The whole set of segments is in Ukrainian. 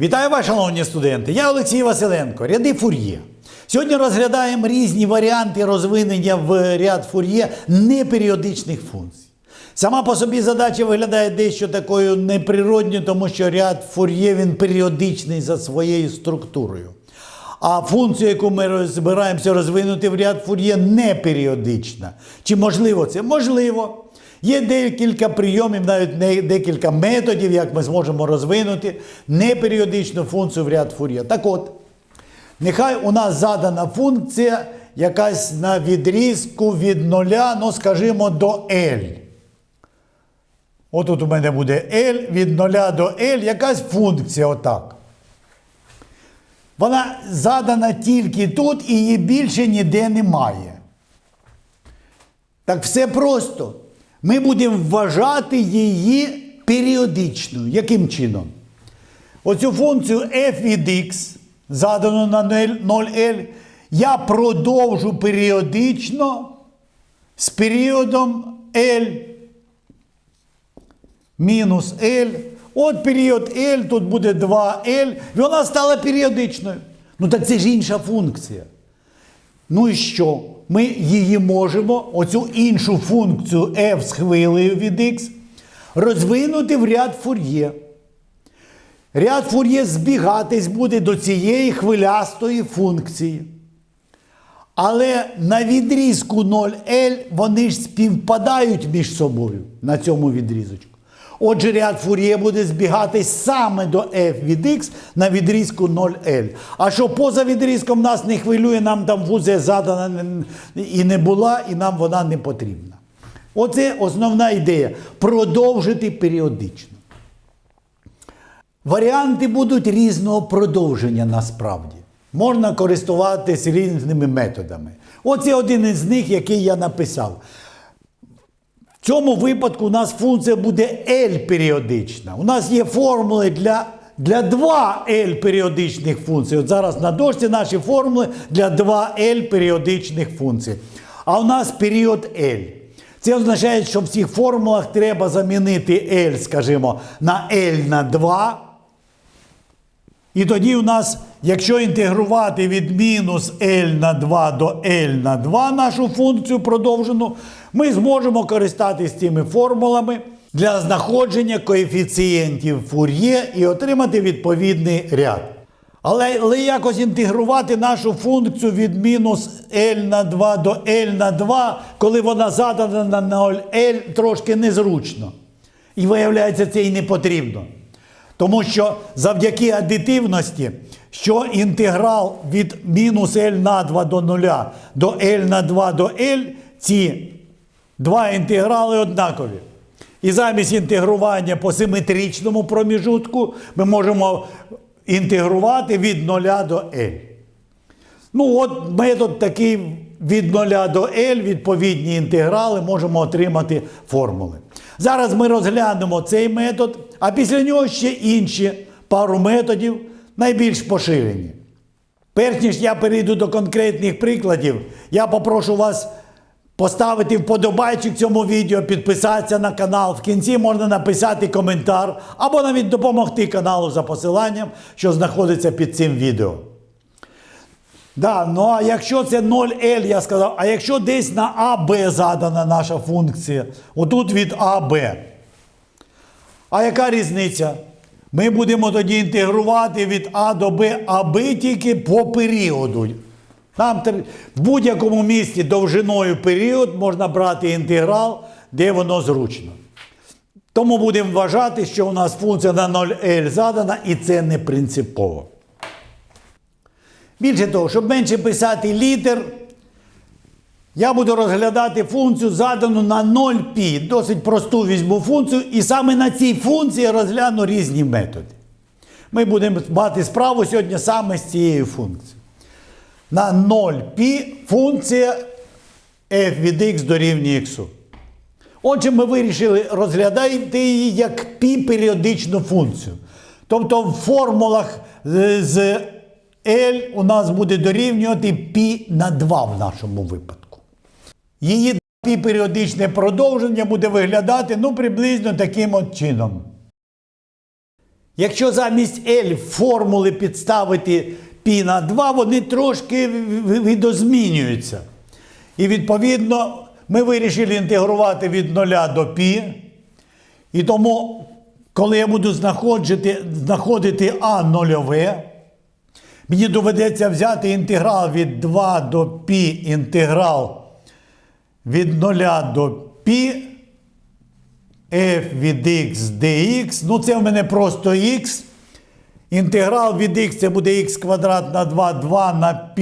Вітаю вас, шановні студенти! Я Олексій Василенко, ряди фур'є. Сьогодні розглядаємо різні варіанти розвинення в ряд фур'є неперіодичних функцій. Сама по собі задача виглядає дещо такою неприродньою, тому що ряд фур'є він періодичний за своєю структурою. А функцію, яку ми збираємося розвинути в ряд фур'є, не періодична. Чи можливо це? Можливо. Є декілька прийомів, навіть декілька методів, як ми зможемо розвинути неперіодичну функцію в ряд фур'є. Так от, нехай у нас задана функція якась на відрізку від нуля, ну скажімо, до L. Отут у мене буде L від 0 до L, якась функція отак. Вона задана тільки тут і її більше ніде немає. Так все просто. Ми будемо вважати її періодичною. Яким чином? Оцю функцію f від x, задану на 0L, я продовжу періодично з періодом L мінус L. От період L, тут буде 2L, і вона стала періодичною. Ну так це ж інша функція. Ну і що? Ми її можемо, оцю іншу функцію f з хвилею від x, розвинути в ряд фур'є. Ряд фур'є збігатись буде до цієї хвилястої функції. Але на відрізку 0L вони ж співпадають між собою на цьому відрізочку. Отже, ряд фур'є буде збігатись саме до f від x на відрізку 0L. А що поза відрізком нас не хвилює, нам там функція задана і не була, і нам вона не потрібна. Оце основна ідея продовжити періодично. Варіанти будуть різного продовження насправді. Можна користуватись різними методами. Оце один із них, який я написав. В цьому випадку у нас функція буде L періодична. У нас є формули для, для 2 L періодичних функцій. От зараз на дошці наші формули для 2 L періодичних функцій. А у нас період L. Це означає, що в цих формулах треба замінити L, скажімо, на L на 2. І тоді у нас, якщо інтегрувати від мінус L на 2 до L на 2 нашу функцію продовжену, ми зможемо користатись цими формулами для знаходження коефіцієнтів фур'є і отримати відповідний ряд. Але, але якось інтегрувати нашу функцію від мінус L на 2 до L на 2, коли вона задана на 0L, трошки незручно. І виявляється, це і не потрібно. Тому що завдяки адитивності, що інтеграл від мінус L на 2 до 0 до L на 2 до L, ці два інтеграли однакові. І замість інтегрування по симетричному проміжутку ми можемо інтегрувати від 0 до L. Ну, от метод такий від 0 до L, відповідні інтеграли, можемо отримати формули. Зараз ми розглянемо цей метод, а після нього ще інші пару методів, найбільш поширені. Перш ніж я перейду до конкретних прикладів, я попрошу вас поставити вподобайчик цьому відео, підписатися на канал. В кінці можна написати коментар або навіть допомогти каналу за посиланням, що знаходиться під цим відео. Да, ну а якщо це 0L, я сказав, а якщо десь на АБ задана наша функція, отут від АБ. А яка різниця? Ми будемо тоді інтегрувати від А до Б, аби тільки по періоду. Нам в будь-якому місці довжиною період можна брати інтеграл, де воно зручно. Тому будемо вважати, що у нас функція на 0L задана, і це не принципово. Більше того, щоб менше писати літер, я буду розглядати функцію задану на 0π. Досить просту візьму функцію, і саме на цій функції розгляну різні методи. Ми будемо мати справу сьогодні саме з цією функцією. На 0π функція f від x дорівнює x. Отже, ми вирішили розглядати її як пі-періодичну функцію. Тобто в формулах з- з L у нас буде дорівнювати π на 2 в нашому випадку. Її пі-періодичне продовження буде виглядати ну, приблизно таким от чином. Якщо замість L формули підставити π на 2, вони трошки в- видозмінюються. І відповідно ми вирішили інтегрувати від 0 до π. І тому, коли я буду знаходити, знаходити А нульове, мені доведеться взяти інтеграл від 2 до π, інтеграл від 0 до π, f від x dx. Ну, це в мене просто x. Інтеграл від x це буде x квадрат на 2, 2 на π,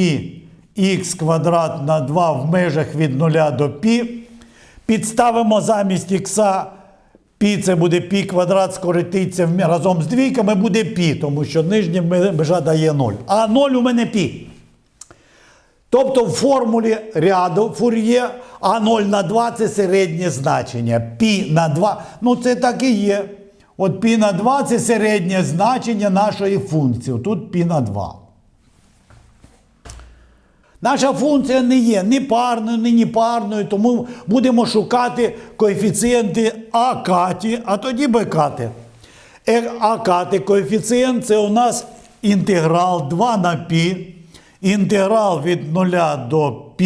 x квадрат на 2 в межах від 0 до π. Підставимо замість х π, це буде π квадрат, скоротиться в- разом з двійками, буде π, тому що нижня ме- межа дає 0. А 0 у мене π. Тобто в формулі ряду фур'є А0 на 2 це середнє значення. Пі на 2. Ну це так і є. От пі на 2 це середнє значення нашої функції. Тут пі на 2. Наша функція не є ні парною, ні непарною, тому будемо шукати коефіцієнти А каті, а тоді Б. Е, А кати коефіцієнт це у нас інтеграл 2 на π, інтеграл від 0 до π,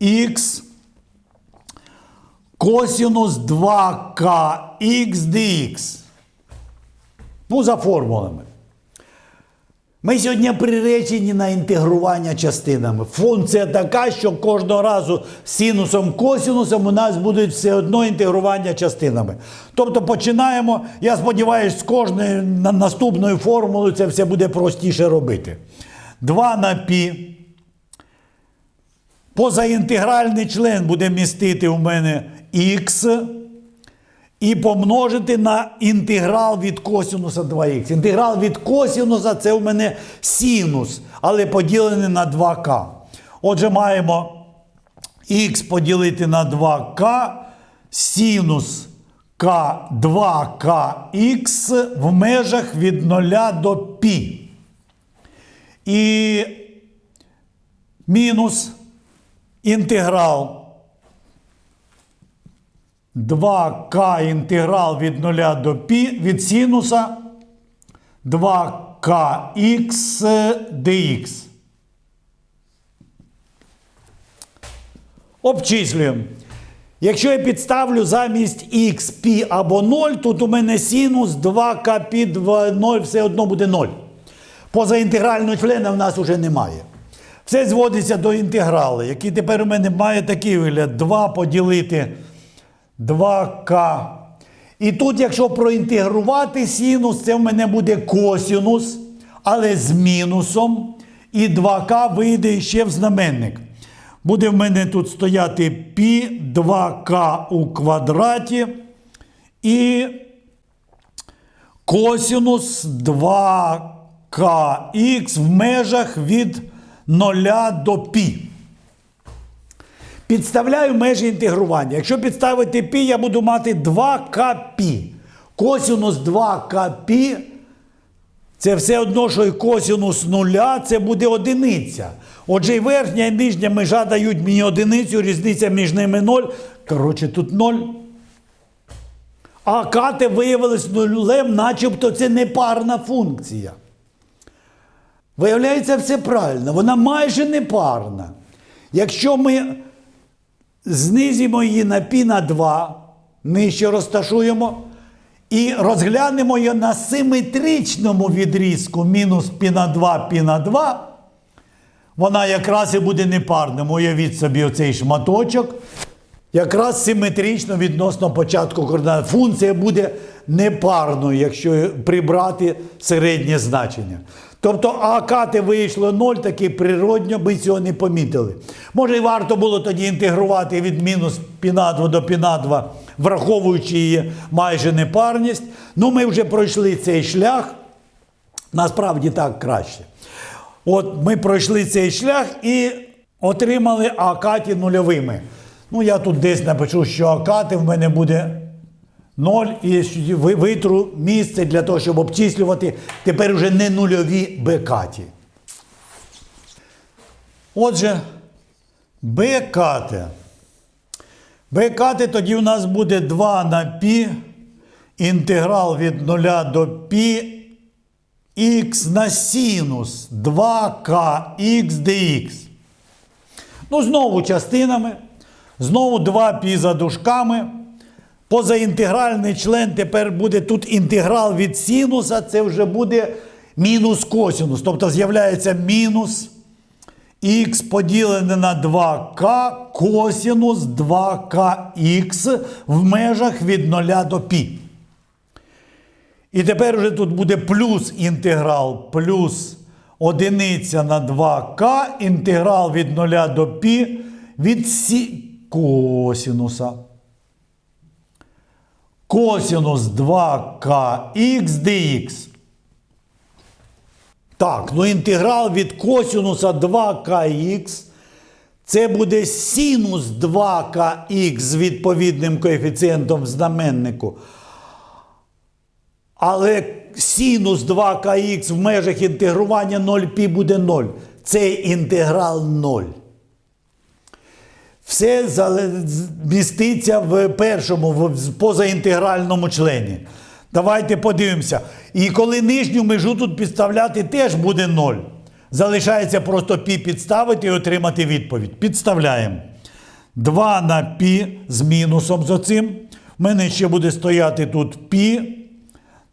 х косінус 2к х dx. Ну, за формулами. Ми сьогодні приречені на інтегрування частинами. Функція така, що кожного разу синусом, косінусом у нас будуть все одно інтегрування частинами. Тобто починаємо, я сподіваюся, з кожною на- наступною формулою це все буде простіше робити. 2 на π. Позаінтегральний член буде містити у мене х і помножити на інтеграл від косінуса 2х. Інтеграл від косінуса це у мене синус, але поділений на 2к. Отже, маємо х поділити на 2к, синус к 2kx в межах від 0 до π І мінус інтеграл 2к інтеграл від 0 до π від синуса 2kx dx. Обчислюємо. Якщо я підставлю замість x π або 0, тут у мене синус 2k π 2, 0, все одно буде 0. Позаінтегрального члена в нас вже немає. Все зводиться до інтеграли, який тепер у мене має такий вигляд: 2 поділити 2к. І тут, якщо проінтегрувати синус, це в мене буде косінус, але з мінусом. І 2к вийде ще в знаменник. Буде в мене тут стояти π 2к у квадраті. І косінус 2kx в межах від 0 до π. Підставляю межі інтегрування. Якщо підставити π, я буду мати 2kπ. Косінус 2kπ це все одно, що і косінус нуля, це буде одиниця. Отже, і верхня і нижня межа дають мені одиницю, різниця між ними 0. Коротше, тут 0. А кати виявилось нулем, начебто це непарна функція. Виявляється, все правильно, вона майже не парна. Якщо ми знизимо її на пі на 2, нижче розташуємо, і розглянемо її на симетричному відрізку мінус пі на 2 пі на 2, вона якраз і буде непарним. Уявіть собі оцей шматочок. Якраз симетрично відносно початку координат. Функція буде непарною, якщо прибрати середнє значення. Тобто акати вийшло 0, таки природньо ми цього не помітили. Може, і варто було тоді інтегрувати від мінус пінадва до пінадва, враховуючи її майже непарність. Ну, ми вже пройшли цей шлях. Насправді так краще. От ми пройшли цей шлях і отримали акаті нульовими. Ну, я тут десь напишу, що акати в мене буде 0 і ви- витру місце для того, щоб обчислювати тепер вже не нульові бекаті. Отже, бекати. Бекати тоді у нас буде 2 на π, інтеграл від 0 до π х на синус 2kx dx. Ну, знову частинами. Знову 2π за дужками. Позаінтегральний член тепер буде тут інтеграл від синуса, це вже буде мінус косинус. Тобто з'являється мінус х поділене на 2к косинус 2kx в межах від 0 до π. І тепер вже тут буде плюс інтеграл плюс одиниця на 2к, інтеграл від 0 до π від сі... косинуса. Косинус 2kx dx. Так, ну інтеграл від косинуса 2kx. Це буде синус 2kx з відповідним коефіцієнтом знаменнику. Але синус 2kx в межах інтегрування 0π буде 0. Цей інтеграл 0. Все міститься в першому, в позаінтегральному члені. Давайте подивимося. І коли нижню межу тут підставляти, теж буде 0. Залишається просто пі підставити і отримати відповідь. Підставляємо. 2 на пі з мінусом з оцим. В мене ще буде стояти тут пі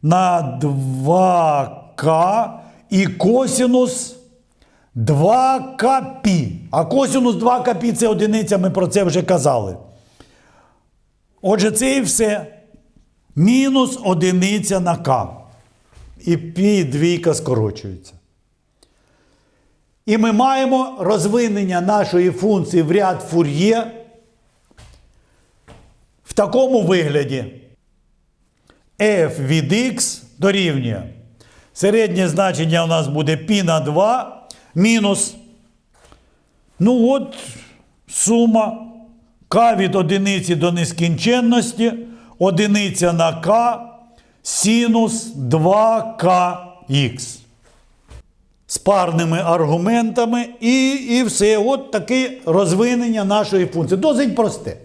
на 2к і косинус 2 кпі. А косинус 2 кпі це одиниця, ми про це вже казали. Отже, це і все. Мінус одиниця на к. І пі двійка скорочується. І ми маємо розвинення нашої функції в ряд фур'є в такому вигляді. f від x дорівнює. Середнє значення у нас буде π на 2 мінус. Ну от сума k від одиниці до нескінченності, одиниця на k, синус 2kx. З парними аргументами і, і все. От таке розвинення нашої функції. Досить просте.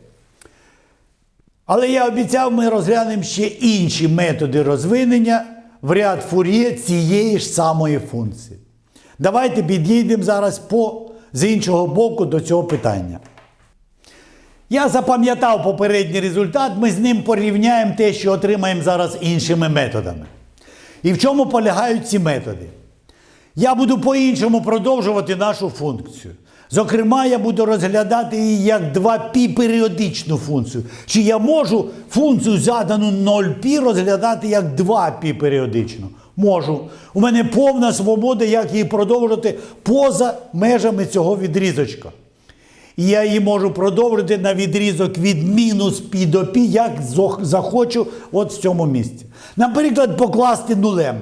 Але я обіцяв, ми розглянемо ще інші методи розвинення в ряд фур'є цієї ж самої функції. Давайте підійдемо зараз по, з іншого боку до цього питання. Я запам'ятав попередній результат, ми з ним порівняємо те, що отримаємо зараз іншими методами. І в чому полягають ці методи? Я буду по-іншому продовжувати нашу функцію. Зокрема, я буду розглядати її як 2π періодичну функцію. Чи я можу функцію задану 0π розглядати як 2π періодичну? можу. У мене повна свобода, як її продовжити поза межами цього відрізочка. І я її можу продовжити на відрізок від мінус пі до пі, як захочу от в цьому місці. Наприклад, покласти нулем.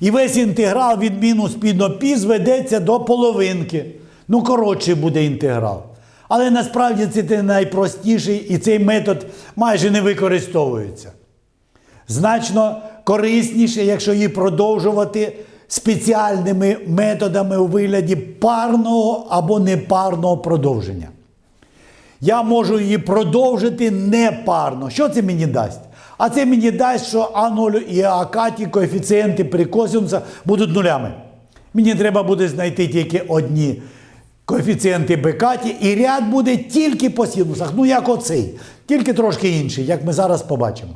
І весь інтеграл від мінус пі до пі зведеться до половинки. Ну, коротше, буде інтеграл. Але насправді це найпростіший і цей метод майже не використовується. Значно корисніше, якщо її продовжувати спеціальними методами у вигляді парного або непарного продовження. Я можу її продовжити непарно. Що це мені дасть? А це мені дасть, що А0 і АК, ті коефіцієнти при косинуса будуть нулями. Мені треба буде знайти тільки одні коефіцієнти бекаті, і ряд буде тільки по синусах. Ну, як оцей, тільки трошки інший, як ми зараз побачимо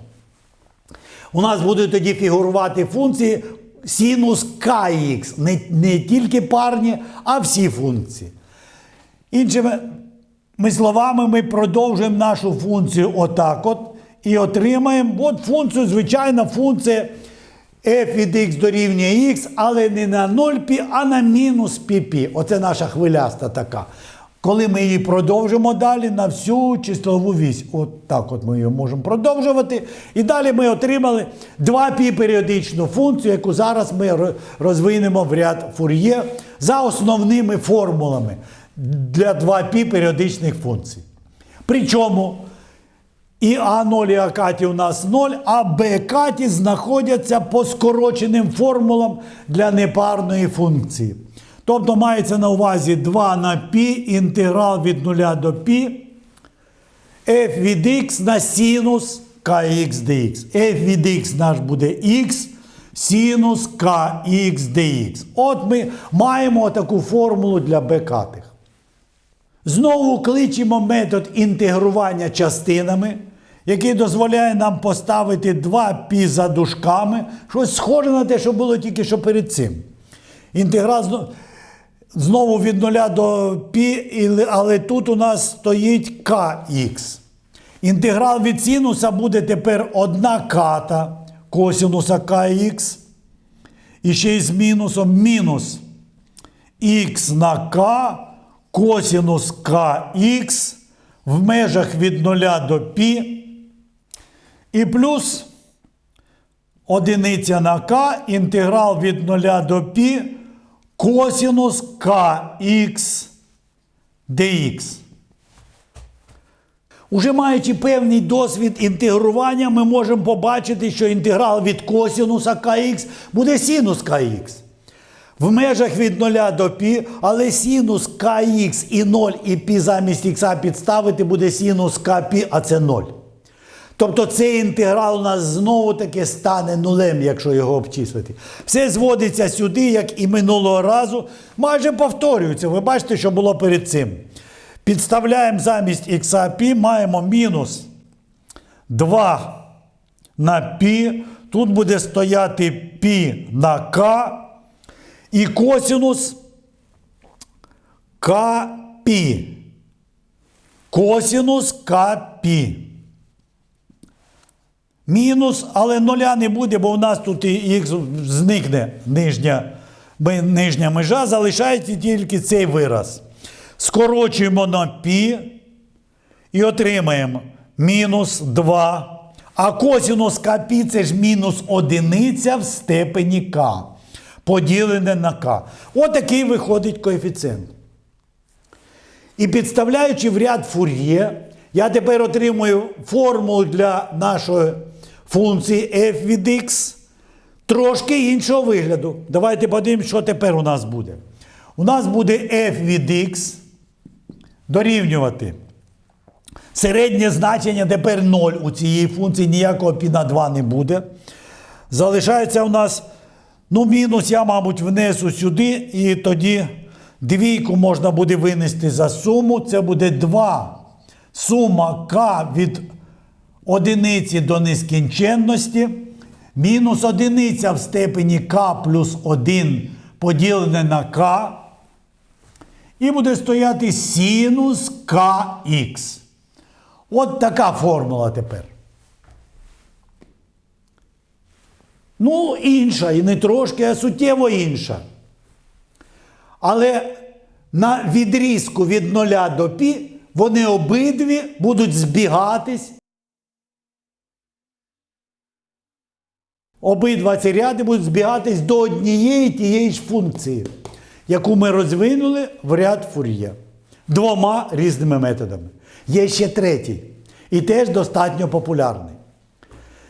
У нас будуть тоді фігурувати функції синус kx, не, не тільки парні, а всі функції. Іншими ми словами, ми продовжуємо нашу функцію отак от і отримаємо от функцію, звичайна функція f від x дорівнює x, але не на 0π, а на мінус ππ. Оце наша хвиляста така. Коли ми її продовжимо далі на всю числову вісь. От так от ми її можемо продовжувати. І далі ми отримали 2π періодичну функцію, яку зараз ми розвинемо в ряд фур'є за основними формулами для 2π періодичних функцій. Причому і А0 і АКаті у нас 0, а Б-каті знаходяться по скороченим формулам для непарної функції. Тобто мається на увазі 2 на π інтеграл від 0 до π f від x на синус kx dx. f від x наш буде x, синус kx dx. От ми маємо таку формулу для бекатих. Знову кличемо метод інтегрування частинами, який дозволяє нам поставити два пі за дужками. Щось схоже на те, що було тільки що перед цим. Інтеграл знову від 0 до пі, але тут у нас стоїть kx. Інтеграл від синуса буде тепер 1 ката косинуса kx. І ще й з мінусом мінус х на k косинус kx в межах від 0 до π і плюс одиниця на k інтеграл від 0 до π косинус kx dx. Уже маючи певний досвід інтегрування, ми можемо побачити, що інтеграл від косинуса kx буде синус kx. В межах від 0 до π, але синус kx і 0 і π замість х підставити буде синус kπ, а це 0. Тобто цей інтеграл у нас знову таки стане нулем, якщо його обчислити. Все зводиться сюди, як і минулого разу, майже повторюється. Ви бачите, що було перед цим. Підставляємо замість х π, маємо мінус 2 на π. Тут буде стояти π на k. І косинус КП. Косинус КП. Мінус, але нуля не буде, бо у нас тут і х зникне нижня, нижня межа, залишається тільки цей вираз. Скорочуємо на π і отримаємо мінус 2. А косинус КП це ж мінус одиниця в степені К. Поділене на К. Отакий виходить коефіцієнт. І підставляючи в ряд фур'є, я тепер отримую формулу для нашої функції f від x трошки іншого вигляду. Давайте подивимось, що тепер у нас буде. У нас буде f від x дорівнювати. Середнє значення тепер 0 у цієї функції, ніякого π на 2 не буде. Залишається у нас, ну, мінус я, мабуть, внесу сюди, і тоді двійку можна буде винести за суму. Це буде 2. Сума k від одиниці до нескінченності. Мінус одиниця в степені k плюс 1 поділене на k. І буде стояти синус kx. От така формула тепер. Ну, інша, і не трошки, а суттєво інша. Але на відрізку від 0 до π вони обидві будуть збігатись. Обидва ці ряди будуть збігатись до однієї тієї ж функції, яку ми розвинули в ряд фур'є. Двома різними методами. Є ще третій. І теж достатньо популярний.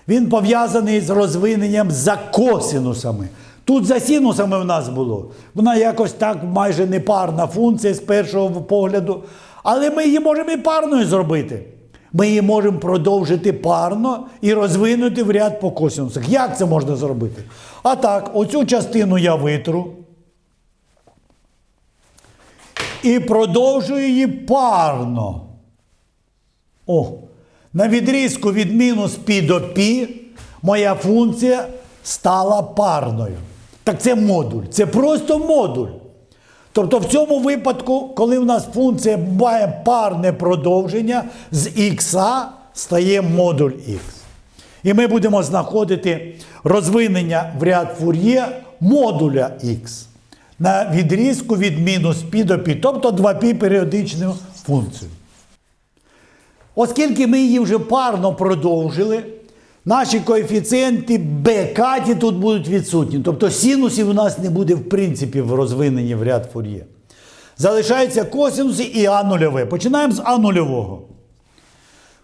Він пов'язаний з розвиненням за косинусами. Тут за синусами в нас було. Вона якось так майже не парна функція з першого погляду. Але ми її можемо і парною зробити. Ми її можемо продовжити парно і розвинути в ряд по косинусах. Як це можна зробити? А так, оцю частину я витру. І продовжую її парно. О, на відрізку від мінус π до π моя функція стала парною. Так це модуль. Це просто модуль. Тобто в цьому випадку, коли в нас функція має парне продовження, з х стає модуль х. І ми будемо знаходити розвинення в ряд фур'є модуля х на відрізку від мінус π до π, тобто 2π періодичну функцію. Оскільки ми її вже парно продовжили, наші коефіцієнти б тут будуть відсутні. Тобто синусів у нас не буде в принципі в розвиненні в ряд фур'є. Залишаються косинуси і А нульове. Починаємо з А нульового.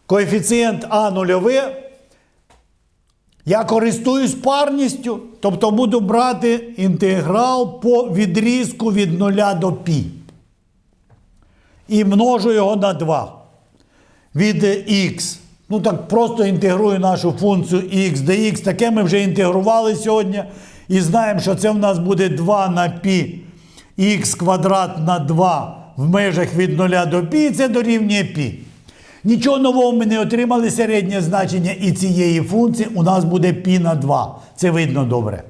Коефіцієнт А нульове. Я користуюсь парністю, тобто буду брати інтеграл по відрізку від 0 до π. І множу його на 2 від х Ну так просто інтегрую нашу функцію x dx. Таке ми вже інтегрували сьогодні. І знаємо, що це в нас буде 2 на π х квадрат на 2 в межах від 0 до π, і це дорівнює π. Нічого нового ми не отримали середнє значення і цієї функції у нас буде π на 2. Це видно добре.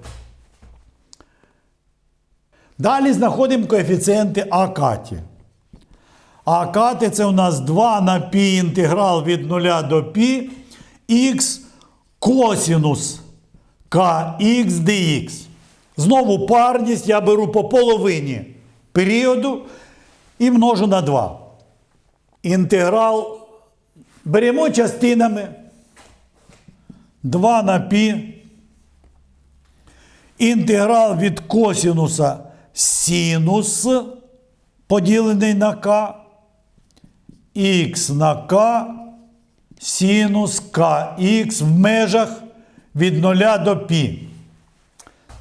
Далі знаходимо коефіцієнти А каті. А кати це у нас 2 на пі інтеграл від 0 до пі х косінус kx dx. Знову парність я беру по половині періоду і множу на 2. Інтеграл беремо частинами 2 на пі. Інтеграл від косінуса синус поділений на k х на k, синус kx в межах від 0 до π.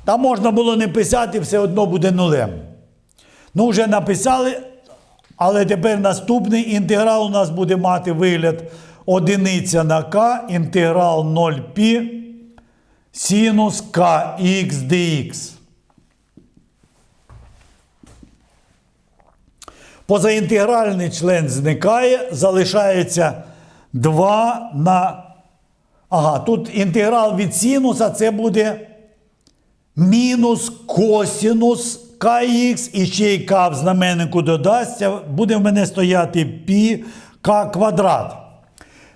Там можна було не писати, все одно буде нулем. Ну, вже написали, але тепер наступний інтеграл у нас буде мати вигляд одиниця на k, інтеграл 0π, синус kx dx. Позаінтегральний член зникає, залишається 2 на. Ага, тут інтеграл від синуса це буде мінус косінус kx і ще й k в знаменнику додасться. Буде в мене стояти пі k квадрат.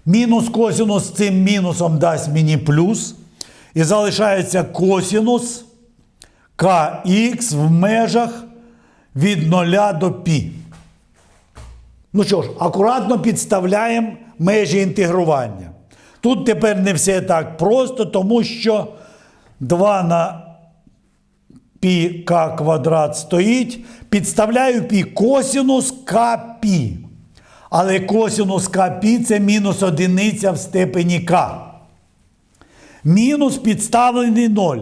Мінус косінус цим мінусом дасть мені плюс. І залишається косінус kx в межах від 0 до π. Ну що ж, акуратно підставляємо межі інтегрування. Тут тепер не все так просто, тому що 2 на πk квадрат стоїть. Підставляю пі косінус кпі. Але косінус кпі це мінус одиниця в степені k. Мінус підставлений 0.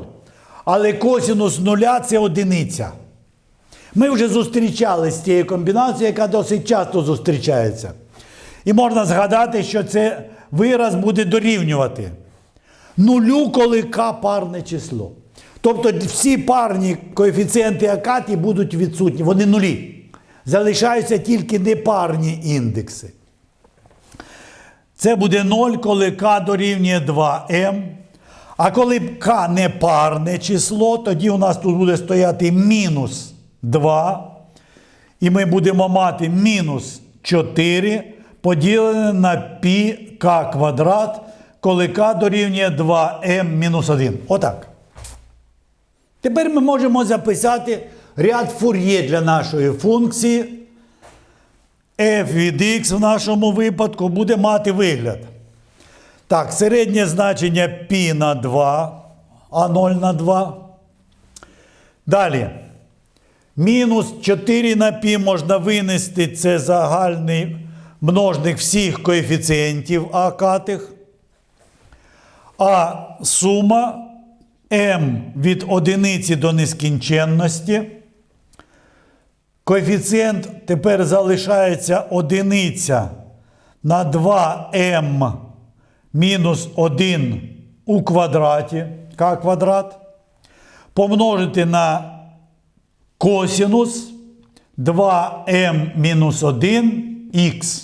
Але косінус нуля це одиниця. Ми вже зустрічали з цією комбінацією, яка досить часто зустрічається. І можна згадати, що це вираз буде дорівнювати нулю, коли k парне число. Тобто всі парні коефіцієнти акаті будуть відсутні, вони нулі. Залишаються тільки непарні індекси. Це буде 0, коли k дорівнює 2m. А коли k не парне число, тоді у нас тут буде стояти мінус 2. І ми будемо мати мінус 4 поділене на пі k квадрат, коли k дорівнює 2m мінус 1. Отак. Тепер ми можемо записати ряд фур'є для нашої функції. f від x в нашому випадку буде мати вигляд. Так, середнє значення π на 2, а 0 на 2. Далі. Мінус 4 на π можна винести це загальний множник всіх коефіцієнтів А катих. А сума m від одиниці до нескінченності. Коефіцієнт тепер залишається одиниця на 2m мінус 1 у квадраті k квадрат. Помножити на косінус 2m-1х.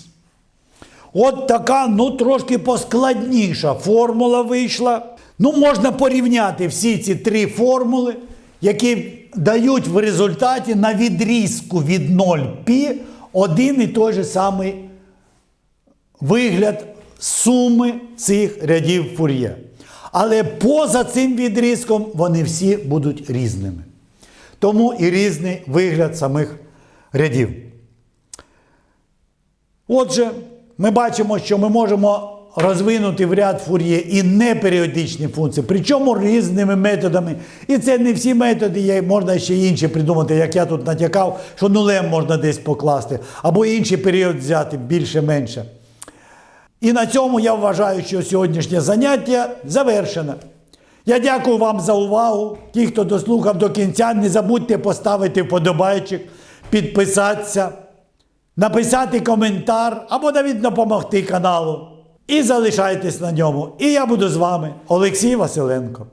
От така, ну, трошки поскладніша формула вийшла. Ну, можна порівняти всі ці три формули, які дають в результаті на відрізку від 0π один і той же самий вигляд суми цих рядів фур'є. Але поза цим відрізком вони всі будуть різними. Тому і різний вигляд самих рядів. Отже, ми бачимо, що ми можемо розвинути в ряд фур'є і неперіодичні функції, причому різними методами. І це не всі методи, можна ще інші придумати, як я тут натякав, що нулем можна десь покласти, або інший період взяти більше-менше. І на цьому я вважаю, що сьогоднішнє заняття завершено. Я дякую вам за увагу. Ті, хто дослухав до кінця, не забудьте поставити вподобайчик, підписатися, написати коментар або навіть допомогти каналу. і залишайтесь на ньому. І я буду з вами, Олексій Василенко.